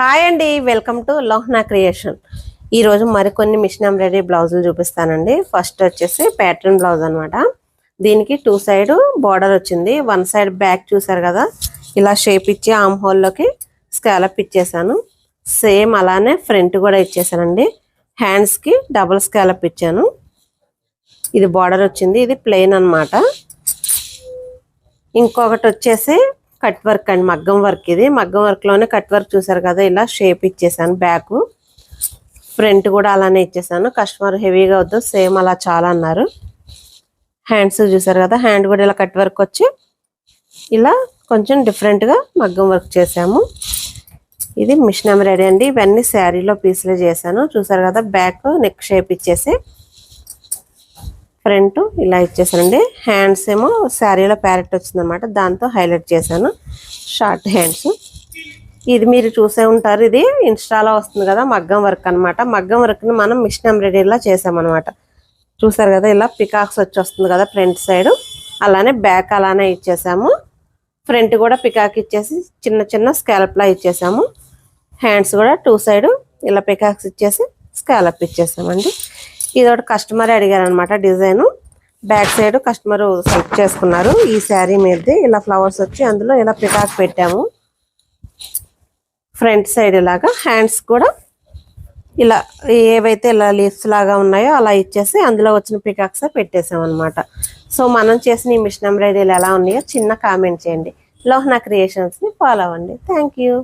Hi అండి welcome to లోహ్నా creation. ఈరోజు మరికొన్ని మిషన్ ఎంబ్రాయిడరీ బ్లౌజులు చూపిస్తానండి. ఫస్ట్ వచ్చేసి ప్యాటర్న్ బ్లౌజ్ అనమాట దీనికి టూ సైడ్ బార్డర్ వచ్చింది. వన్ సైడ్ బ్యాక్ చూసారు కదా ఇలా షేప్ ఇచ్చి ఆమ్ హోల్లోకి స్కాలప్ ఇచ్చేసాను. సేమ్ అలానే ఫ్రంట్ కూడా ఇచ్చేసానండి. హ్యాండ్స్కి డబుల్ స్కాలప్ ఇచ్చాను. ఇది బార్డర్ వచ్చింది. ఇది ప్లెయిన్ అన్నమాట. ఇంకొకటి వచ్చేసి కట్ వర్క్ అండి మగ్గం వర్క్ ఇది. మగ్గం వర్క్లోనే కట్ వర్క్ చూసారు కదా ఇలా షేప్ ఇచ్చేసాను బ్యాక్. ఫ్రంట్ కూడా అలానే ఇచ్చేసాను. కస్టమర్ హెవీగా వద్దు సేమ్ అలా చాలా అన్నారు. హ్యాండ్స్ చూసారు కదా హ్యాండ్ కూడా ఇలా కట్ వర్క్ వచ్చి ఇలా కొంచెం డిఫరెంట్గా మగ్గం వర్క్ చేసాము. ఇది మిషన్ ఎంబ్రాయిడరీ అండి. ఇవన్నీ శారీలో పీసులు చేశాను. చూసారు కదా బ్యాక్ నెక్ షేప్ ఇచ్చేసి. ఫ్రంట్ ఇలా ఇచ్చేసానండి. హ్యాండ్స్ ఏమో శారీలో ప్యారెట్ వచ్చిందనమాట. దాంతో హైలైట్ చేశాను. షార్ట్ హ్యాండ్స్ ఇది మీరు చూసే ఉంటారు. ఇది ఇన్స్టాలో వస్తుంది కదా మగ్గం వర్క్ అన్నమాట. మగ్గం వర్క్ని మనం మిషన్ ఎంబ్రాయిడరీలా చేసామన్నమాట చూసారు కదా ఇలా పికాక్స్ వచ్చి వస్తుంది కదా ఫ్రంట్ సైడ్ అలానే బ్యాక్ అలానే ఇచ్చేసాము. ఫ్రంట్ కూడా పికాక్ ఇచ్చేసి చిన్న చిన్న స్కాలప్లా ఇచ్చేసాము. హ్యాండ్స్ కూడా టూ సైడ్ ఇలా పికాక్స్ ఇచ్చేసి స్కాలప్ ఇచ్చేసామండి. ఇదొకటి కస్టమర్ అడిగారు అనమాట design. Back side customer select చేసుకున్నారు. ఈ శారీ మీదది ఇలా ఫ్లవర్స్ వచ్చి అందులో ఇలా పికాక్ పెట్టాము. ఫ్రంట్ సైడ్ ఇలాగా హ్యాండ్స్ కూడా ఇలా ఏవైతే ఇలా లీవ్స్ లాగా ఉన్నాయో అలా ఇచ్చేసి అందులో వచ్చిన పికాక్స్ పెట్టేసాం అనమాట సో మనం చేసిన ఈ మిషన్ ఎంబ్రాయిడరీలు ఎలా ఉన్నాయో చిన్న కామెంట్ చేయండి. లోహనా క్రియేషన్స్ని ఫాలో అవ్వండి. Thank you.